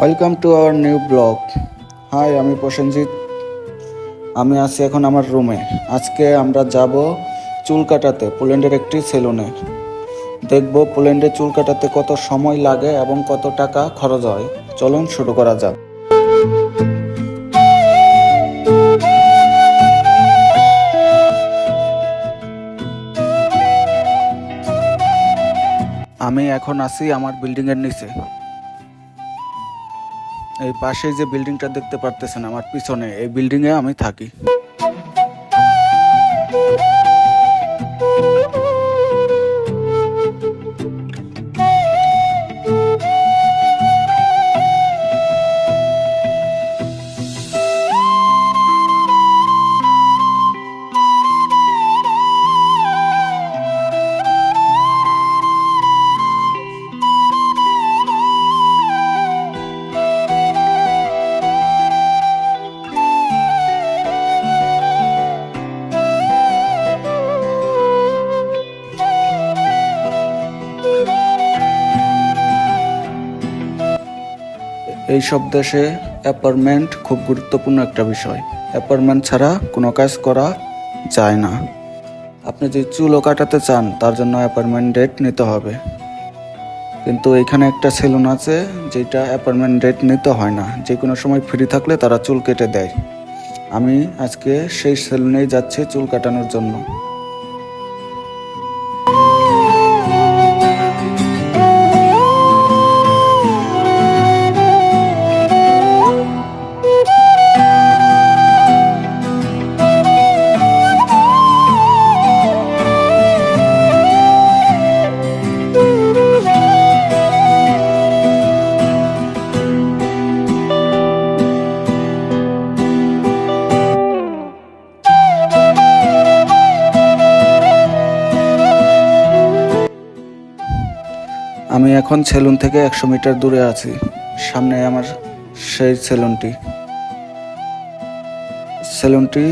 Welcome to our new blog hi আমি প্রসেনজিৎ। আমি আছি এখন আমার রুমে আজকে আমরা যাব চুল কাটাতে পোল্যান্ডের একটি সেলুনে দেখব পোল্যান্ডে চুল কাটাতে কত সময় লাগে এবং কত টাকা খরচ হয়। চলুন শুরু করা যাক। আমি এখন আছি আমার বিল্ডিংয়ের নিচে। এই পাশে যে বিল্ডিংটা দেখতে পারতেছেন আমার পিছনে এই বিল্ডিংয়ে আমি থাকি। এই সব দেশে অ্যাপার্টমেন্ট খুব গুরুত্বপূর্ণ একটা বিষয়। অ্যাপার্টমেন্ট ছাড়া কোনো কাজ করা যায় না। আপনি যদি চুলও কাটাতে চান, তার জন্য অ্যাপার্টমেন্ট রেট নিতে হবে। কিন্তু এখানে একটা সেলুন আছে, যেটা অ্যাপার্টমেন্ট রেট নিতে হয় না। যে কোনো সময় ফ্রি থাকলে তারা চুল কেটে দেয়। আমি আজকে সেই সেলুনেই যাচ্ছি চুল কাটানোর জন্য। আমি এখন সেলুন থেকে একশো মিটার দূরে আছি। সামনে আমার সেই সেলুনটি। সেলুনটি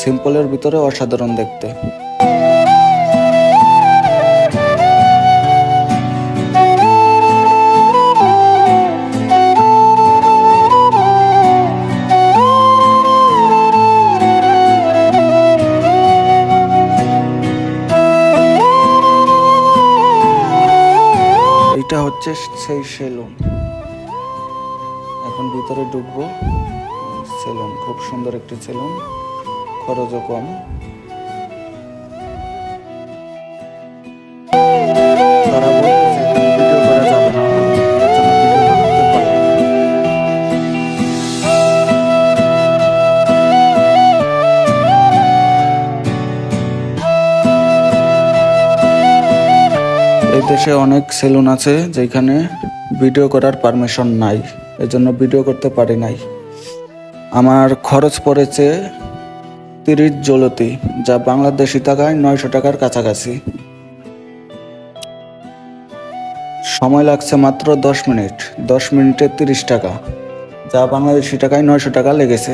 সিম্পলের ভিতরে অসাধারণ দেখতে। হচ্ছে সেই সেলুন। এখন ভিতরে ঢুকবো সেলুন খুব সুন্দর একটি সেলুন খরচও কম। দেশে অনেক সেলুন আছে যেখানে ভিডিও করার পারমিশন নাই। এজন্য ভিডিও করতে পারি নাই। আমার খরচ পড়েছে তিরিশ জলতি যা বাংলাদেশি টাকায় নয়শো টাকার কাছাকাছি। সময় লাগছে মাত্র দশ মিনিট, দশ মিনিটে তিরিশ টাকা, যা বাংলাদেশি টাকায় নয়শো টাকা লেগেছে।